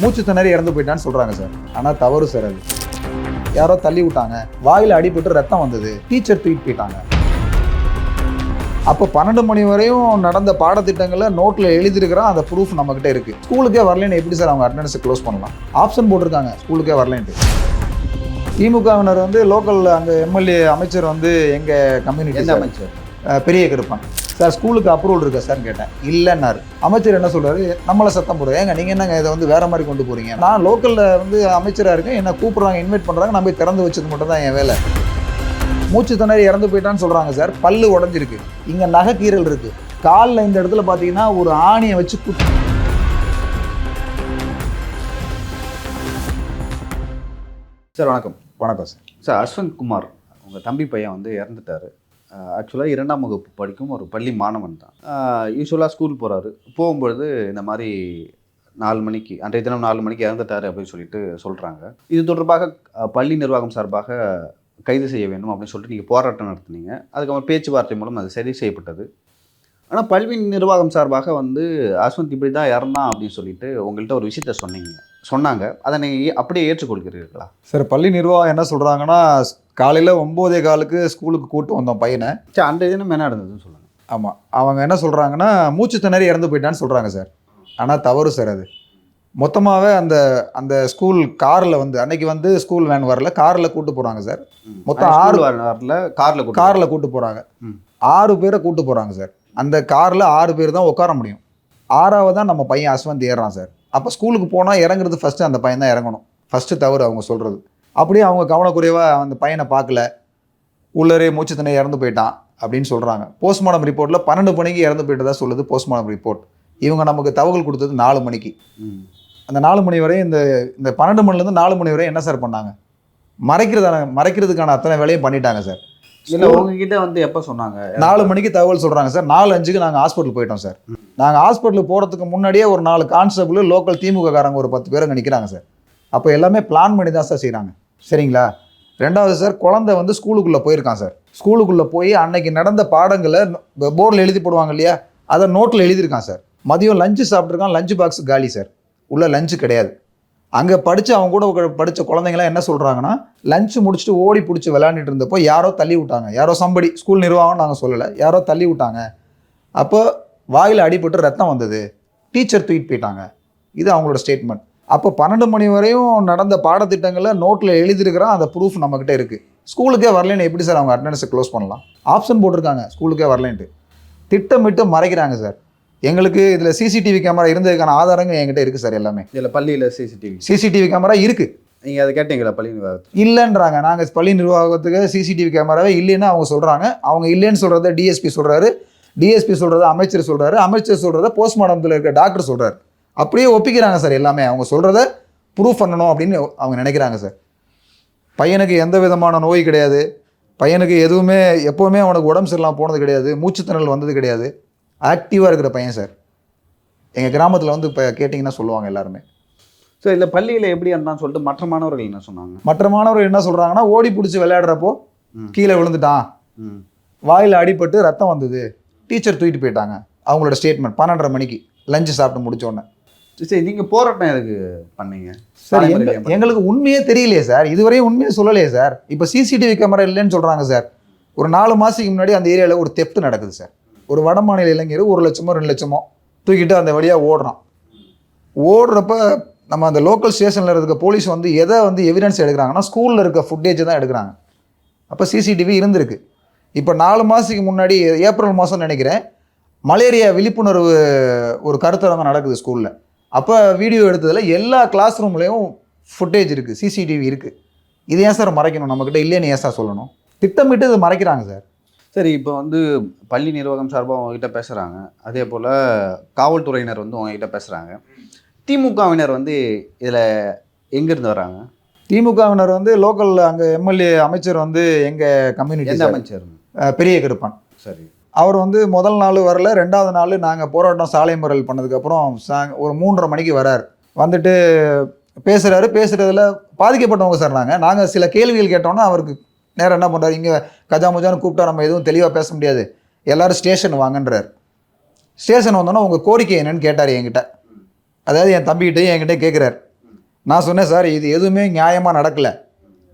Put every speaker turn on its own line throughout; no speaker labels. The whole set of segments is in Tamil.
மூச்சு திணறி இறந்து போயிட்டான்னு சொல்கிறாங்க சார். ஆனால் தவறு சார் அது. யாரோ தள்ளி விட்டாங்க. வாயில் அடிபட்டு ரத்தம் வந்தது. டீச்சர் தூக்கிட்டு போயிட்டாங்க. அப்போ பன்னெண்டு மணி வரையும் நடந்த பாடத்திட்டங்களை நோட்டில் எழுதியிருக்கிறோம். அந்த ப்ரூஃப் நம்மக்கிட்ட இருக்குது ஸ்கூலுக்கே வரலன்னு எப்படி சார் அவங்க அட்டண்டன்ஸை க்ளோஸ் பண்ணலாம்? ஆப்ஷன் போட்டிருக்காங்க. ஸ்கூலுக்கே வரலன்ட்டு. திமுகவினர் வந்து லோக்கல் அங்கே எம்எல்ஏ அமைச்சர் வந்து எங்கள் கம்யூனிட்டி
அமைச்சர்?
பெரிய கருப்பான். சார் ஸ்கூலுக்கு அப்ரூவல் இருக்கா சார் கேட்டேன். இல்லைன்னாரு. அமைச்சர் என்ன சொல்றாரு? நம்மளை சத்தம் போடுறது ஏங்க நீங்கள் என்னங்க இதை வந்து வேற மாதிரி கொண்டு போறீங்க? நான் லோக்கலில் வந்து அமைச்சராக இருக்கேன். என்ன கூப்பிட்றாங்க இன்வைட் பண்ணுறாங்க நான் போய் திறந்து வச்சது மட்டும் தான் என் வேலை. மூச்சு திணறி இறந்து போயிட்டான்னு சொல்கிறாங்க சார். பல்லு உடஞ்சிருக்கு. இங்கே நகைக்கீரல் இருக்கு. காலில் இந்த இடத்துல பார்த்தீங்கன்னா ஒரு ஆணியை வச்சு குத்து
சார் வணக்கம்.
வணக்கம் சார்.
சார் அஸ்வந்த் குமார் உங்கள் தம்பி பையன் வந்து இறந்துட்டாரு. ஆக்சுவலாக இரண்டாம் வகுப்பு படிக்கும் ஒரு பள்ளி மாணவன் தான். யூஸ்வலாக ஸ்கூல் போகிறாரு போகும்பொழுது இந்த மாதிரி நாலு மணிக்கு அன்றைய தினம் நாலு மணிக்கு இறந்துட்டார் அப்படின்னு சொல்லிட்டு சொல்கிறாங்க இது தொடர்பாக பள்ளி நிர்வாகம் சார்பாக கைது செய்ய வேண்டும் அப்படின்னு சொல்லிட்டு நீங்கள் போராட்டம் நடத்துனீங்க. அதுக்கப்புறம் பேச்சுவார்த்தை மூலம் அது சரி செய்யப்பட்டது. ஆனால் பல்வி நிர்வாகம் சார்பாக வந்து அஸ்வந்த் இப்படி தான் இறந்தான் அப்படின்னு சொல்லிட்டு உங்கள்கிட்ட ஒரு விஷயத்த சொன்னீங்க. சொன்னாங்க. அதை நீங்கள் அப்படியே ஏற்றுக்கொள்கிறீர்களா?
சார் பள்ளி நிர்வாகம் என்ன சொல்கிறாங்கன்னா காலையில் ஒம்போதே காலுக்கு ஸ்கூலுக்கு கூட்டு வந்தோம் பையனை.
சரி அன்றைய தினம் என்ன நடந்ததுன்னு சொல்லுங்கள்
ஆமாம் அவங்க என்ன சொல்கிறாங்கன்னா மூச்சு திணறி இறந்து போயிட்டான்னு சொல்கிறாங்க சார். ஆனால் தவறு சார் அது. மொத்தமாகவே அந்த அந்த ஸ்கூல் காரில் வந்து அன்னைக்கு வந்து ஸ்கூல் வேன் வரல காரில் கூட்டு போகிறாங்க சார். மொத்தம் ஆறு
வரல கார்ல
காரில் கூட்டு போகிறாங்க
ம்.
ஆறு பேரை கூட்டு போகிறாங்க சார். அந்த காரில் ஆறு பேர் தான் உட்கார முடியும். ஆறாவது தான் நம்ம பையன் அஸ்வந்த் ஏறுறான் சார். அப்போ ஸ்கூலுக்கு போனால் இறங்குறது ஃபஸ்ட்டு அந்த பையன் தான் இறங்கணும். ஃபஸ்ட்டு தவறு அவங்க சொல்கிறது அப்படியே அவங்க கவனக்குறைவாக அந்த பையனை பார்க்கல. உள்ளரே மூச்சு திணறி இறந்து போயிட்டான் அப்படின்னு சொல்கிறாங்க போஸ்ட்மார்டம் ரிப்போர்ட்டில் பன்னெண்டு மணிக்கு இறந்து போயிட்டதா சொல்லுது போஸ்ட்மார்டம் ரிப்போர்ட் இவங்க நமக்கு தகவல் கொடுத்தது நாலு மணிக்கு. அந்த நாலு மணி வரை இந்த இந்த பன்னெண்டு மணிலேருந்து நாலு மணி வரை என்ன சார் பண்ணாங்க? மறைக்கிறதான மறைக்கிறதுக்கான அத்தனை வேலையும் பண்ணிட்டாங்க சார்.
இல்ல உங்ககிட்ட வந்து எப்ப சொன்னாங்க?
நாலு மணிக்கு தகவல் சொல்கிறாங்க சார். நாலு அஞ்சுக்கு நாங்கள் ஹாஸ்பிட்டல் போயிட்டோம் சார். நாங்கள் ஹாஸ்பிட்டல் போகிறதுக்கு முன்னாடியே ஒரு நாலு கான்ஸ்டபிள் லோக்கல் திமுக காரங்க ஒரு பத்து பேர் அங்கே நிற்கிறாங்க சார். அப்போ எல்லாமே பிளான் பண்ணி தான் சார் செய்கிறாங்க சரிங்களா? ரெண்டாவது சார் குழந்தை வந்து ஸ்கூலுக்குள்ளே போயிருக்கான் சார். ஸ்கூலுக்குள்ளே போய் அன்னைக்கு நடந்த பாடங்களை போர்டில் எழுதி போடுவாங்க இல்லையா? அதை நோட்டில் எழுதியிருக்கான் சார். மதியம் லஞ்சு சாப்பிட்ருக்கான் லஞ்சு பாக்ஸ் காலி சார். உள்ள லஞ்சு கிடையாது. அங்கே படித்து அவங்க கூட படித்த குழந்தைங்களாம் என்ன சொல்கிறாங்கன்னா லஞ்சு முடிச்சுட்டு ஓடி பிடிச்சி விளையாண்டுட்டு இருந்தப்போ யாரோ தள்ளி விட்டாங்க. யாரோ சம்படி ஸ்கூல் நிர்வாகம் நாங்கள் சொல்லலை. யாரோ தள்ளி விட்டாங்க. அப்போ வாயில் அடிபட்டு ரத்தம் வந்தது. டீச்சர் தூக்கிட்டு போயிட்டாங்க. இது அவங்களோட ஸ்டேட்மெண்ட் அப்போ பன்னெண்டு மணி வரையும் நடந்த பாடத்திட்டங்களை நோட்டில் எழுதியிருக்கிறோம் அந்த ப்ரூஃப் நம்மக்கிட்ட இருக்குது ஸ்கூலுக்கே வரலன்னு எப்படி சார் அவங்க அட்டண்டன்ஸை க்ளோஸ் பண்ணலாம்? ஆப்ஷன் போட்டிருக்காங்க. ஸ்கூலுக்கே வரலன்ட்டு. திட்டமிட்டு மறைக்கிறாங்க சார் எங்களுக்கு இதில் சிசிடிவி கேமரா இருந்ததுக்கான ஆதாரங்கள் என்கிட்ட இருக்குது சார் எல்லாமே.
இதுல பள்ளியில சிசிடிவி
சிசிடிவி கேமரா இருக்குது
நீங்க அதை கேட்டீங்களா பள்ளி நிர்வாகத்தில்
இல்லைன்றாங்க. நாங்கள் பள்ளி நிர்வாகத்துக்கு சிசிடிவி கேமராவே இல்லைன்னு அவங்க சொல்கிறாங்க அவங்க இல்லைன்னு சொல்கிறத டிஎஸ்பி சொல்கிறாரு டிஎஸ்பி சொல்கிறத அமைச்சர் சொல்கிறாரு அமைச்சர் சொல்கிறத போஸ்ட்மார்ட்டத்தில் இருக்க டாக்டர் சொல்கிறாரு அப்படியே ஒப்பிக்கிறாங்க சார் எல்லாமே. அவங்க சொல்கிறத ப்ரூஃப் பண்ணணும் அப்படின்னு அவங்க நினைக்கிறாங்க சார். பையனுக்கு எந்த விதமான நோய் கிடையாது. பையனுக்கு எதுவுமே எப்போவுமே அவனுக்கு உடம்பு சரியில்லாம போனது கிடையாது. மூச்சுத்திணறல் வந்தது கிடையாது. ஆக்டிவாக இருக்கிற பையன் சார். எங்கள் கிராமத்தில் வந்து இப்போ கேட்டிங்கன்னா சொல்லுவாங்க எல்லாருமே.
ஸோ இதுல பள்ளியில எப்படி இருந்தான்னு சொல்லிட்டு மற்ற மாணவர்கள் என்ன சொன்னாங்க?
மற்ற மாணவர்கள் என்ன சொல்கிறாங்கன்னா ஓடி பிடிச்சி விளையாடுறப்போ. கீழே விழுந்துட்டான். வாயில் அடிபட்டு ரத்தம் வந்தது. டீச்சர் தூக்கிட்டு போயிட்டாங்க. அவங்களோட ஸ்டேட்மெண்ட் பன்னெண்டரை மணிக்கு லஞ்சு சாப்பிட்டு முடிச்ச உடனே.
சரி நீங்க போராட்டம் எதுக்கு பண்ணீங்க?
சார்? எங்களுக்கு உண்மையே தெரியலையே சார். இதுவரையும் உண்மையே சொல்லலையே சார். இப்போ சிசிடிவி கேமரா இல்லைன்னு சொல்கிறாங்க சார். ஒரு நாலு மாதத்துக்கு முன்னாடி அந்த ஏரியாவில் ஒரு தெப்ட் நடக்குது சார். ஒரு வட மாநில இளைஞர் ஒரு லட்சமோ ரெண்டு லட்சமோ தூக்கிட்டு அந்த வழியாக ஓடுறான். ஓடுறப்ப நம்ம அந்த லோக்கல் ஸ்டேஷனில் இருக்க போலீஸ் வந்து எதை வந்து எவிடன்ஸ் எடுக்கிறாங்கன்னா ஸ்கூலில் இருக்க ஃபுட்டேஜ் தான் எடுக்கிறாங்க. அப்போ சிசிடிவி இருந்திருக்கு. இப்போ நாலு மாதத்துக்கு முன்னாடி ஏப்ரல் மாதம் நினைக்கிறேன் மலேரியா விழிப்புணர்வு ஒரு கருத்தரங்கம் நடக்குது ஸ்கூலில் அப்போ வீடியோ எடுத்ததில் எல்லா கிளாஸ் ரூம்லேயும் ஃபுட்டேஜ் இருக்குது சிசிடிவி இருக்குது இது ஏன் சார் மறைக்கணும்? நம்மக்கிட்ட இல்லைன்னு ஏன் சார் சொல்லணும்? திட்டமிட்டு இது மறைக்கிறாங்க சார்
சரி இப்போ வந்து பள்ளி நிர்வாகம் சார்பாக உங்ககிட்ட பேசுகிறாங்க அதே போல் காவல்துறையினர் வந்து உங்ககிட்ட பேசுகிறாங்க திமுகவினர் வந்து இதில் எங்கேருந்து வராங்க?
திமுகவினர் வந்து லோக்கல் அங்கே எம்எல்ஏ அமைச்சர் வந்து எங்கள்
எந்த
கம்யூனிட்டி
அமைச்சர்?
பெரிய கருப்பான்
சரி.
அவர் வந்து முதல் நாள் வரல ரெண்டாவது நாள் நாங்கள் போராட்டம் சாலை மறியல் பண்ணதுக்கப்புறம் சாங் ஒரு மூன்றரை மணிக்கு வரார். வந்துட்டு பேசுகிறாரு பேசுகிறதுல பாதிக்கப்பட்டவங்க சார் நாங்கள் நாங்கள் சில கேள்விகள் கேட்டோன்னா அவருக்கு நேரம் என்ன பண்ணுறாரு இங்கே கஜா முஜான்னு கூப்பிட்டா நம்ம எதுவும் தெளிவாக பேச முடியாது. எல்லோரும் ஸ்டேஷன் வாங்கன்றார். ஸ்டேஷன் வந்தோன்னா உங்கள் கோரிக்கை என்னன்னு கேட்டார் என்கிட்ட. அதாவது என் தம்பிக்கிட்டையும் என்கிட்ட கேட்குறாரு நான் சொன்னேன் சார் இது எதுவுமே நியாயமாக நடக்கலை.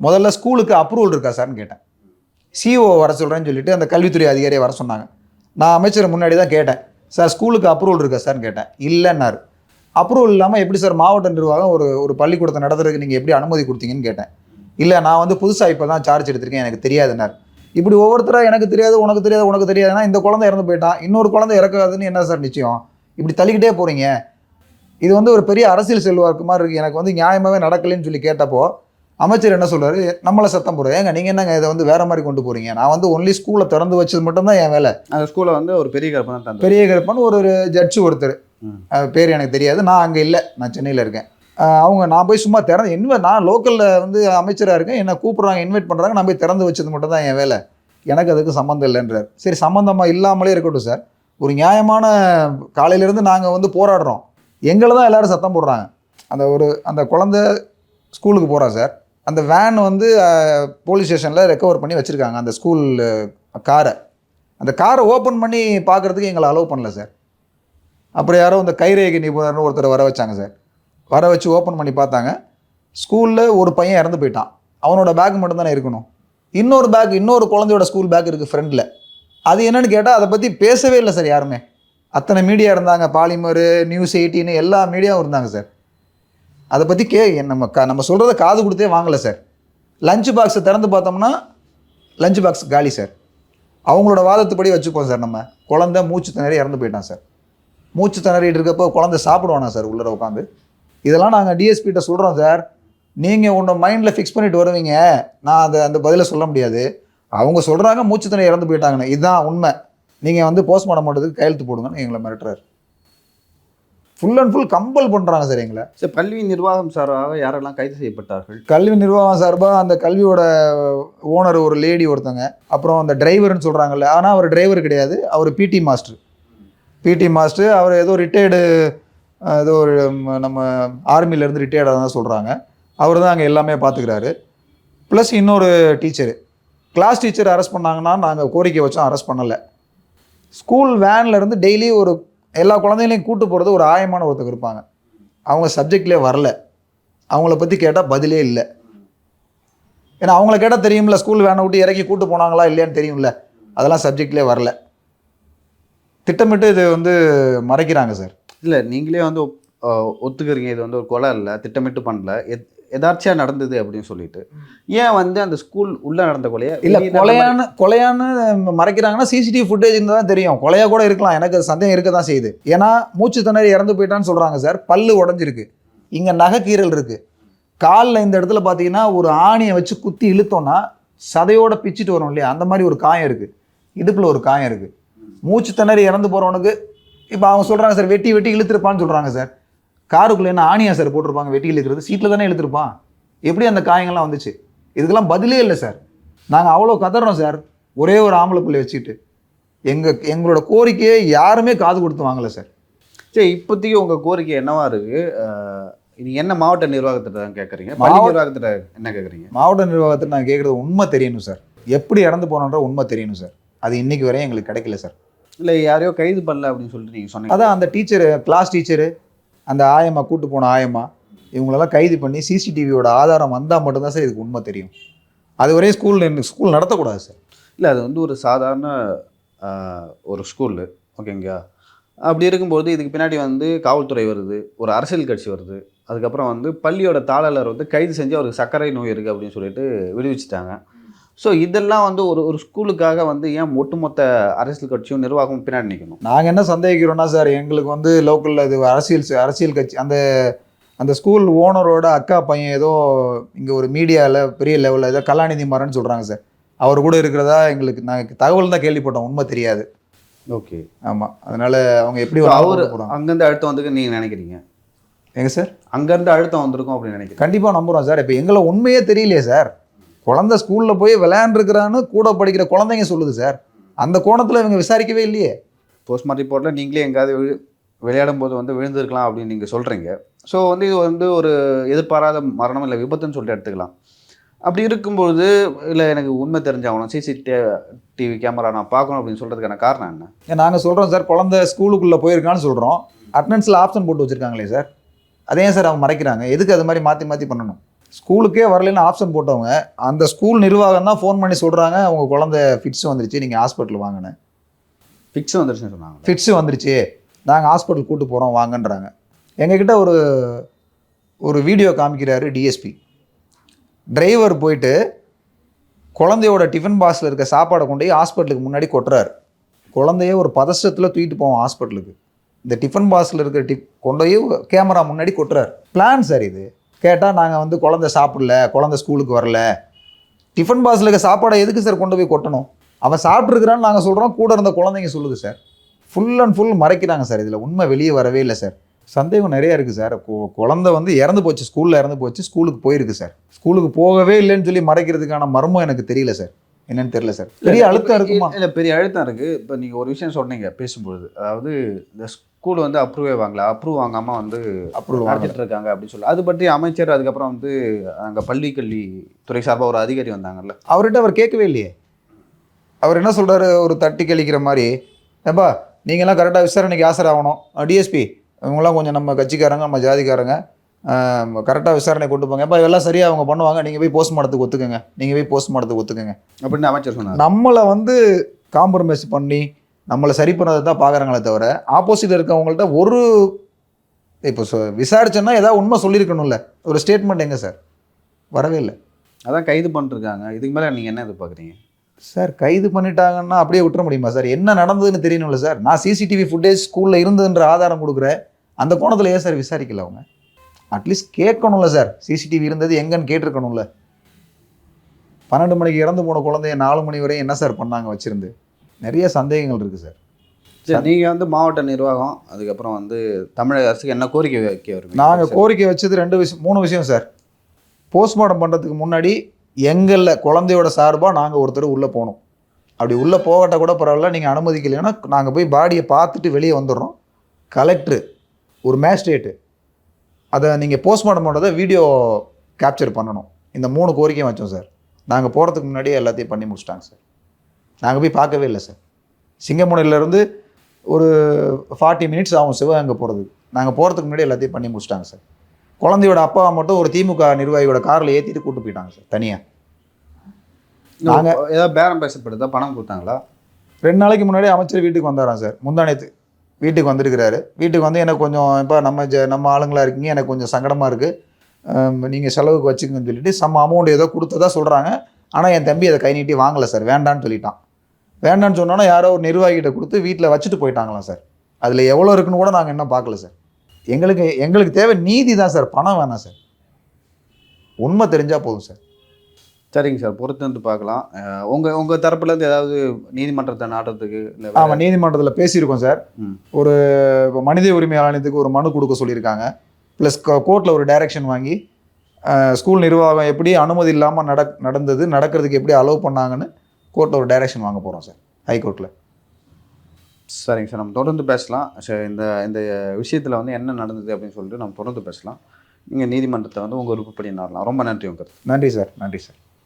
முதல்ல ஸ்கூலுக்கு அப்ரூவல் இருக்கா சார்னு கேட்டேன். சிஓ வர சொல்கிறேன்னு சொல்லிட்டு அந்த கல்வித்துறை அதிகாரியை வர சொன்னாங்க. நான் அமைச்சர் முன்னாடி தான் கேட்டேன். சார் ஸ்கூலுக்கு அப்ரூவல் இருக்கா சார்னு கேட்டேன். இல்லைன்னாரு. அப்ரூவல் இல்லாமல் எப்படி சார் மாவட்ட நிர்வாகம் ஒரு ஒரு பள்ளிக்கூடத்தை நடத்துறதுக்கு நீங்கள் எப்படி அனுமதி கொடுத்தீங்கன்னு கேட்டேன். இல்லை நான் வந்து புதுசாக இப்போ தான் சார்ஜ் எடுத்திருக்கேன் எனக்கு தெரியாதுன்னார். இப்படி ஒவ்வொருத்தராக எனக்கு தெரியாது உனக்கு தெரியாது உனக்கு தெரியாதுன்னா இந்த குழந்தை இறந்து போயிட்டான். இன்னொரு குழந்தை இறக்காதுன்னு என்ன சார் நிச்சயம்? இப்படி தள்ளிக்கிட்டே போகிறீங்க இது வந்து ஒரு பெரிய அரசியல் செல்வாக்கு மாதிரி இருக்குது எனக்கு வந்து நியாயமாகவே நடக்கலைன்னு சொல்லி கேட்டப்போ அமைச்சர் என்ன சொல்றாரு? நம்மளை சத்தம் போடுறேன் ஏங்க நீங்கள் என்னங்க இதை வந்து வேற மாதிரி கொண்டு போறீங்க? நான் வந்து ஒன்லி ஸ்கூலை திறந்து வச்சது மட்டும்தான் என் வேலை.
அந்த ஸ்கூலில் வந்து ஒரு பெரிய கருப்பு தான்
பெரிய கருப்பன் ஒரு ஒரு ஜட்ஜு ஒருத்தர். பேர் எனக்கு தெரியாது. நான் அங்கே இல்லை. நான் சென்னையில் இருக்கேன். அவங்க நான் போய் சும்மா திறந்து இன்வெ நான் லோக்கலில் வந்து அமைச்சராக இருக்கேன் என்னை கூப்பிட்றாங்க இன்வைட் பண்ணுறாங்க நான் போய் திறந்து வச்சது மட்டும் தான் என் வேலை. எனக்கு அதுக்கு சம்மந்தம் இல்லைன்றார். சரி சம்மந்தமாக இல்லாமலே இருக்கட்டும் சார். ஒரு நியாயமான காலையிலேருந்து நாங்கள் வந்து போராடுறோம். எங்களை தான் எல்லோரும் சத்தம் போடுறாங்க. அந்த ஒரு அந்த குழந்தை ஸ்கூலுக்கு போகிறான் சார். அந்த வேன் வந்து போலீஸ் ஸ்டேஷனில் ரெக்கவர் பண்ணி வச்சுருக்காங்க அந்த ஸ்கூல் காரை அந்த காரை ஓப்பன் பண்ணி பார்க்குறதுக்கு எங்களை அலோவ் பண்ணல சார். அப்புறம் யாரோ இந்த கைரேகை நிபுணர்னு ஒருத்தர் வர வச்சாங்க சார். வர வச்சு ஓப்பன் பண்ணி பார்த்தாங்க. ஸ்கூலில் ஒரு பையன் இறந்து போயிட்டான். அவனோட பேக் மட்டும் தானே இருக்கணும். இன்னொரு பேக் இன்னொரு குழந்தையோட ஸ்கூல் பேக் இருக்குது ஃப்ரெண்டில் அது என்னென்னு கேட்டால் அதை பற்றி பேசவே இல்லை சார் யாருமே. அத்தனை மீடியா இருந்தாங்க பாலிமரு நியூஸ் எயிட்டின்னு எல்லா மீடியாவும் இருந்தாங்க சார் அதை பற்றி கே நம்ம க நம்ம சொல்கிறத காது கொடுத்தே வாங்கலை சார் லஞ்ச் பாக்ஸை திறந்து பார்த்தோம்னா லஞ்ச் பாக்ஸ் காலி சார் அவங்களோட வாதத்துப்படி வச்சுப்போம் சார் நம்ம. குழந்தை மூச்சு திணறி இறந்து போயிட்டான் சார் மூச்சு திணறிட்டு இருக்கப்போ குழந்தை சாப்பிடுவானா சார் உள்ளே உட்காந்து இதெல்லாம் நாங்கள் டிஎஸ்பிகிட்ட சொல்கிறோம் சார். நீங்கள் உன்னை மைண்டில் ஃபிக்ஸ் பண்ணிட்டு வருவீங்க. நான் அந்த அந்த பதிலை சொல்ல முடியாது. அவங்க சொல்கிறாங்க மூச்சு திணறி இறந்து போயிட்டாங்கன்னு. இதுதான் உண்மை. நீங்கள் வந்து போஸ்ட்மார்ட்டம் பண்ணுறதுக்கு கையெழுத்து போடுங்கன்னு எங்களை மிரட்டுறாரு. ஃபுல் அண்ட் ஃபுல் கம்பல் பண்ணுறாங்க சார் எங்களை.
சரி பள்ளி நிர்வாகம் சார்பாக யாரெல்லாம் கைது செய்யப்பட்டார்கள்?
கல்வி நிர்வாகம் சார்பாக அந்த கல்வியோட ஓனர் ஒரு லேடி ஒருத்தங்க. அப்புறம் அந்த டிரைவர்னு சொல்கிறாங்கல்ல ஆனால் அவர் டிரைவர் கிடையாது. அவர் பிடி மாஸ்டர் பிடி மாஸ்டர் அவர் ஏதோ ரிட்டையர்டு ஏதோ ஒரு நம்ம ஆர்மியிலேருந்து ரிட்டையர்டாக தான் சொல்கிறாங்க அவர் தான் அங்கே எல்லாமே பார்த்துக்கிறாரு ப்ளஸ் இன்னொரு டீச்சரு கிளாஸ் டீச்சர் அரெஸ்ட் பண்ணாங்கன்னா நாங்கள் கோரிக்கை வச்சோம் அரெஸ்ட் பண்ணலை. ஸ்கூல் வேன்லேருந்து டெய்லி ஒரு எல்லா குழந்தைகளையும் கூட்டு போகிறது ஒரு ஆயமான ஒருத்தர் இருப்பாங்க. அவங்க சப்ஜெக்ட்லேயே வரல. அவங்கள பற்றி கேட்டால் பதிலே இல்லை. ஏன்னா அவங்கள கேட்டால் தெரியும்ல ஸ்கூல் வேனை விட்டு இறக்கி கூட்டு போனாங்களா இல்லையான்னு தெரியும்ல. அதெல்லாம் சப்ஜெக்ட்லேயே வரல. திட்டமிட்டு இது வந்து மறைக்கிறாங்க சார்
இல்லை நீங்களே வந்து ஒத்துக்கிறீங்க. இது வந்து ஒரு கொலை இல்லை திட்டமிட்டு பண்ணல. எத் எதார்ச்சியாக நடந்தது அப்படின்னு சொல்லிட்டு. ஏன் வந்து அந்த ஸ்கூல் உள்ள நடந்த கொலையை?
இல்லை கொலையான்னு கொலையான்னு மறைக்கிறாங்கன்னா சிசிடிவி ஃபுட்டேஜ் இருந்தால் தான் தெரியும். கொலையா கூட இருக்கலாம். எனக்கு சந்தேகம் இருக்க தான் செய்யுது. ஏன்னா மூச்சு திணறி இறந்து போயிட்டான்னு சொல்கிறாங்க சார். பல்லு உடஞ்சிருக்கு. இங்கே நகைக்கீரல் இருக்குது காலில் இந்த இடத்துல பார்த்தீங்கன்னா ஒரு ஆணியை வச்சு குத்தி இழுத்தோன்னா சதையோட பிச்சுட்டு வரும் இல்லையா? அந்த மாதிரி ஒரு காயம் இருக்குது இடுப்பில் ஒரு காயம் இருக்குது மூச்சு திணறி இறந்து போகிறவனுக்கு இப்போ அவங்க சொல்கிறாங்க சார் வெட்டி வெட்டி இழுத்துருப்பான்னு சொல்கிறாங்க சார். காருக்குள்ளே என்ன ஆணியா சார் போட்டிருப்பாங்க வெட்டி இழுக்கிறது? சீட்டில் தானே இழுத்துருப்பான். எப்படி அந்த காயங்கள்லாம் வந்துச்சு? இதுக்கெல்லாம் பதிலே இல்லை சார். நாங்கள் அவ்வளோ கதறோம் சார். ஒரே ஒரு ஆம்பளை பிள்ளை வச்சுக்கிட்டு எங்கள் எங்களோட கோரிக்கையை யாருமே காது கொடுத்து வாங்கலை சார்.
சரி இப்போதைக்கு உங்கள் கோரிக்கை என்னவா இருக்கு? அஹ், நீங்க என்ன மாவட்ட நிர்வாகத்திட்ட தான் கேட்குறீங்க பள்ளி
மாவட்ட-
நிர்வாகத்திட்ட என்ன கேட்குறீங்க
மாவட்ட நிர்வாகத்தில் நான் கேட்குறது உண்மை தெரியணும் சார். எப்படி இறந்து போனோன்ற உண்மை தெரியணும் சார். அது இன்னைக்கு வரையும் எங்களுக்கு கிடைக்கல சார்.
இல்லை யாரையோ கைது பண்ணல அப்படின்னு சொல்லிட்டு நீங்கள் சொன்னீங்க.
அதான் அந்த டீச்சரு கிளாஸ் டீச்சரு அந்த ஆயம்மா கூட்டு போன ஆயம்மா இவங்களெல்லாம் கைது பண்ணி சிசிடிவியோட ஆதாரம் வந்தால் மட்டும்தான் சார் இதுக்கு உண்மை தெரியும். அது வரையும் ஸ்கூல் ஸ்கூல் நடத்தக்கூடாது சார்.
இல்லை அது வந்து ஒரு சாதாரண ஒரு ஸ்கூலு ஓகேங்களா அப்படி இருக்கும்போது இதுக்கு பின்னாடி வந்து காவல்துறை வருது ஒரு அரசியல் கட்சி வருது. அதுக்கப்புறம் வந்து பள்ளியோட தாளர் வந்து கைது செஞ்சு அவருக்கு சர்க்கரை நோய் இருக்குது அப்படின்னு சொல்லிட்டு விடுவிச்சிட்டாங்க. ஸோ இதெல்லாம் வந்து ஒரு ஒரு ஸ்கூலுக்காக வந்து ஏன் ஒட்டுமொத்த அரசியல் கட்சியும் நிர்வாகமும் பின்னாடி நிற்கணும்
நாங்கள் என்ன சந்தேகிக்கிறோம்னா சார் எங்களுக்கு வந்து லோக்கலில் இது அரசியல் அரசியல் கட்சி அந்த அந்த ஸ்கூல் ஓனரோட அக்கா பையன் ஏதோ இங்கே ஒரு மீடியாவில் பெரிய லெவலில் ஏதோ கலாநிதி மாறன்னு சொல்கிறாங்க சார் அவர் கூட இருக்கிறதா எங்களுக்கு நாங்கள் தகவல் தான் கேள்விப்பட்டோம் உண்மை தெரியாது.
ஓகே
ஆமாம் அதனால அவங்க எப்படி
அவர் அங்கேருந்து அழுத்தம் வந்திருக்கு நீங்கள் நினைக்கிறீங்க?
எங்க சார்
அங்கேருந்து அழுத்தம் வந்திருக்கும் அப்படின்னு நினைக்கிறேன்
கண்டிப்பாக நம்புகிறோம் சார் இப்போ எங்களை உண்மையே தெரியலையே சார் குழந்தை ஸ்கூலில் போய் விளையாண்டுருக்கிறான்னு கூட படிக்கிற குழந்தைங்க சொல்லுது சார். அந்த கோணத்தில் இவங்க விசாரிக்கவே இல்லையே.
போஸ்ட்மார்ட்டம் ரிப்போர்ட்டில் நீங்களே எங்கேயாவது விழு விளையாடும் போது வந்து விழுந்திருக்கலாம் அப்படின்னு நீங்கள் சொல்கிறீங்க ஸோ வந்து இது வந்து ஒரு எதிர்பாராத மரணம் இல்லை விபத்துன்னு சொல்லிட்டு எடுத்துக்கலாம். அப்படி இருக்கும்பொழுது இல்லை எனக்கு உண்மை தெரிஞ்சாகணும். சிசிடிவி டிவி கேமரா நான் பார்க்கணும் அப்படின்னு சொல்கிறதுக்கான காரணம் என்ன?
நாங்கள் சொல்கிறோம் சார் குழந்தை ஸ்கூலுக்குள்ளே போயிருக்கான்னு சொல்கிறோம் அட்டனன்ஸில் ஆப்ஷன் போட்டு வச்சுருக்காங்களே சார். அதே ஏன் சார் அவங்க மறைக்கிறாங்க. எதுக்கு அது மாதிரி மாற்றி மாற்றி பண்ணணும்? ஸ்கூலுக்கே வரலைன்னு ஆப்ஷன் போட்டவங்க அந்த ஸ்கூல் நிர்வாகம் தான் ஃபோன் பண்ணி சொல்கிறாங்க அவங்க குழந்தை ஃபிட்ஸ் வந்துருச்சு நீங்கள் ஹாஸ்பிட்டல் வாங்கினேன்.
ஃபிக்ஸ் வந்துருச்சுன்னு சொன்னாங்க.
ஃபிட்ஸ் வந்துருச்சு நாங்கள் ஹாஸ்பிட்டல் கூட்டு போகிறோம் வாங்கன்றாங்க. எங்ககிட்ட ஒரு ஒரு வீடியோ காமிக்கிறாரு டிஎஸ்பி டிரைவர் போயிட்டு குழந்தையோட டிஃபன் பாக்ஸில் இருக்க சாப்பாடை கொண்டு போய் ஹாஸ்பிட்டலுக்கு முன்னாடி கொட்டுறாரு. குழந்தைய ஒரு பதஷ்டத்தில் தூக்கிட்டு போவோம் ஹாஸ்பிட்டலுக்கு இந்த டிஃபன் பாக்ஸில் இருக்கிற டிப் கொண்டு போய் கேமரா முன்னாடி கொட்டுறாரு. பிளான் சார் இது. கேட்டால் நாங்கள் வந்து குழந்தை சாப்பிடல குழந்தை ஸ்கூலுக்கு வரல. டிஃபன் பாக்ஸில் இருக்க சாப்பாடை எதுக்கு சார் கொண்டு போய் கொட்டணும்? அவன் சாப்பிட்ருக்கிறான்னு நாங்கள் சொல்கிறோம் கூட இருந்த குழந்தைங்க சொல்லுது சார். ஃபுல் அண்ட் ஃபுல் மறைக்கிறாங்க சார் இதில். உண்மை வெளியே வரவே இல்லை சார். சந்தேகம் நிறையா இருக்குது சார். குழந்தை வந்து இறந்து போச்சு ஸ்கூலில் இறந்து போச்சு ஸ்கூலுக்கு போயிருக்கு சார். ஸ்கூலுக்கு போகவே இல்லைன்னு சொல்லி மறைக்கிறதுக்கான மர்மம் எனக்கு தெரியல சார். என்னன்னு தெரியல சார். பெரிய அழுத்தம் இருக்குமா?
இல்லை பெரிய அழுத்தம் இருக்குது இப்போ நீங்கள் ஒரு விஷயம் சொன்னீங்க பேசும்பொழுது. அதாவது இந்த ஸ்கூல் வந்து அப்ரூவே வாங்கல. அப்ரூவ் வாங்காமல் வந்து
அப்ரூவல்
நடத்திட்டு இருக்காங்க அப்படின்னு சொல்லி. அது பற்றி அமைச்சர் அதுக்கப்புறம் வந்து அங்கே பள்ளி கல்வி துறை சார்பாக ஒரு அதிகாரி வந்தாங்கல்ல.
அவர்கிட்ட அவர் கேட்கவே இல்லையே. அவர் என்ன சொல்றாரு? ஒரு தட்டி கழிக்கிற மாதிரி. ஏப்பா நீங்களாம் கரெக்டாக விசாரணைக்கு ஆசராகணும் டிஎஸ்பி இவங்களாம் கொஞ்சம் நம்ம கட்சிக்காரங்க நம்ம ஜாதிக்காரங்க. கரெக்டாக விசாரணை கொண்டு போங்க. ஏப்பா இதெல்லாம் சரியாக அவங்க பண்ணுவாங்க? நீங்கள் போய் போஸ்ட்மார்ட்டத்துக்கு ஒத்துக்குங்க. நீங்கள் போய் போஸ்ட்மார்ட்டத்துக்கு ஒத்துக்குங்க.
அப்படின்னு அமைச்சர் சொன்னார்.
நம்மளை வந்து காம்ப்ரமைஸ் பண்ணி நம்மளை சரி பண்ணதை தான் பார்க்குறாங்களே தவிர ஆப்போசிட் இருக்கவங்கள்ட்ட ஒரு இப்போ சொ- விசாரிச்சோன்னா ஏதாவது உண்மை சொல்லியிருக்கணும்ல. ஒரு ஸ்டேட்மெண்ட் எங்கே சார் வரவே இல்லை.
அதான் கைது பண்ணிருக்காங்க. இதுக்கு மேலே நீங்கள் என்ன எதிர்பார்க்குறீங்க?
சார் கைது பண்ணிட்டாங்கன்னா அப்படியே விட்டுற முடியுமா சார் என்ன நடந்ததுன்னு தெரியணும்ல சார் நான் சிசிடிவி ஃபுட்டேஜ் ஸ்கூலில் இருந்ததுன்ற ஆதாரம் கொடுக்குறேன். அந்த கோணத்தில் ஏன் சார் விசாரிக்கல அவங்க? அட்லீஸ்ட் கேட்கணும்ல சார் சிசிடிவி இருந்தது எங்கன்னு கேட்டிருக்கணும்ல. பன்னெண்டு மணிக்கு இறந்து போன குழந்தைய நாலு மணி வரையும் என்ன சார் பண்ணாங்க வச்சிருந்து? நிறைய சந்தேகங்கள் இருக்குது சார்.
சரி நீங்கள் வந்து மாவட்ட நிர்வாகம் அதுக்கப்புறம் வந்து தமிழக அரசுக்கு என்ன கோரிக்கை வைக்க வருவீங்க?
நாங்கள் கோரிக்கை வச்சது ரெண்டு விஷயம் மூணு விஷயம் சார். போஸ்ட்மார்ட்டம் பண்ணுறதுக்கு முன்னாடி எங்களில் குழந்தையோட சார்பாக நாங்கள் ஒருத்தர் உள்ளே போகணும் அப்படி உள்ளே போகட்ட கூட பரவாயில்ல நீங்கள் அனுமதிக்கலைன்னா நாங்கள் போய் பாடியை பார்த்துட்டு வெளியே வந்துடுறோம். கலெக்டரு ஒரு மேஜிஸ்ட்ரேட்டு அதை நீங்கள் போஸ்ட்மார்ட்டம் பண்ணுறதை வீடியோ கேப்சர் பண்ணணும். இந்த மூணு கோரிக்கையும் வச்சோம் சார். நாங்கள் போகிறதுக்கு முன்னாடியே எல்லாத்தையும் பண்ணி முடிச்சிட்டாங்க சார். நாங்கள் போய் பார்க்கவே இல்லை சார் சிங்கமுனையிலேருந்து ஒரு ஃபார்ட்டி மினிட்ஸ் ஆகும் சிவகங்கை போகிறதுக்கு நாங்கள் போகிறதுக்கு முன்னாடி எல்லாத்தையும் பண்ணி முடிச்சிட்டாங்க சார் குழந்தையோட அப்பா மட்டும் ஒரு திமுக நிர்வாகியோட காரில் ஏற்றிட்டு கூட்டு போயிட்டாங்க சார் தனியாக
நாங்கள் ஏதாவது பேரம் பேசப்படுதா? பணம் கொடுத்தாங்களா?
ரெண்டு நாளைக்கு முன்னாடி அமைச்சர் வீட்டுக்கு வந்தாராம் சார் முந்தானத்து வீட்டுக்கு வந்திருக்கிறாரு. வீட்டுக்கு வந்து எனக்கு கொஞ்சம் இப்போ நம்ம ஜ நம்ம ஆளுங்களா இருக்கீங்க எனக்கு கொஞ்சம் சங்கடமாக இருக்குது நீங்கள் செலவுக்கு வச்சுக்கங்கன்னு சொல்லிட்டு சம் அமௌண்ட் ஏதோ கொடுத்ததா சொல்கிறாங்க ஆனால் என் தம்பி அதை கை நீட்டி வாங்கலை சார் வேண்டான்னு சொல்லிட்டான். வேண்டான்னு சொன்னோன்னா யாரோ ஒரு நிர்வாகிகிட்ட கொடுத்து வீட்டில் வச்சுட்டு போயிட்டாங்களாம் சார். அதில் எவ்வளோ இருக்குன்னு கூட நாங்கள் இன்னும் பார்க்கல சார். எங்களுக்கு எங்களுக்கு தேவை நீதி தான் சார். பணம் வேணாம் சார். உண்மை தெரிஞ்சால் போதும் சார்.
சரிங்க சார். பொறுத்து வந்து பார்க்கலாம். அஹ் உங்க உங்க தரப்புல இருந்து ஏதாவது நீதிமன்றத்தை நாடுறதுக்கு இல்லை
ஆமாம் நீதிமன்றத்தில் பேசியிருக்கோம் சார். ஒரு மனித உரிமை ஆணையத்துக்கு ஒரு மனு கொடுக்க சொல்லியிருக்காங்க. ப்ளஸ் கோர்ட்டில் ஒரு டைரக்ஷன் வாங்கி ஸ்கூல் நிர்வாகம் எப்படி அனுமதி இல்லாமல் நட நடந்தது நடக்கிறதுக்கு எப்படி அலோவ் பண்ணாங்கன்னு கோர்ட்டில் ஒரு டைரக்ஷன் வாங்க போகிறோம் சார். ஹைகோர்ட்டில்
சரிங்க சார். நம்ம தொடர்ந்து பேசலாம். சரி இந்த இந்த விஷயத்தில் வந்து என்ன நடந்தது அப்படின்னு சொல்லிட்டு நம்ம தொடர்ந்து பேசலாம். நீங்கள் நீதிமன்றத்தை வந்து உங்கள் விருப்பப்படி நாடலாம். ரொம்ப நன்றி உங்க
நன்றி சார். நன்றி சார்.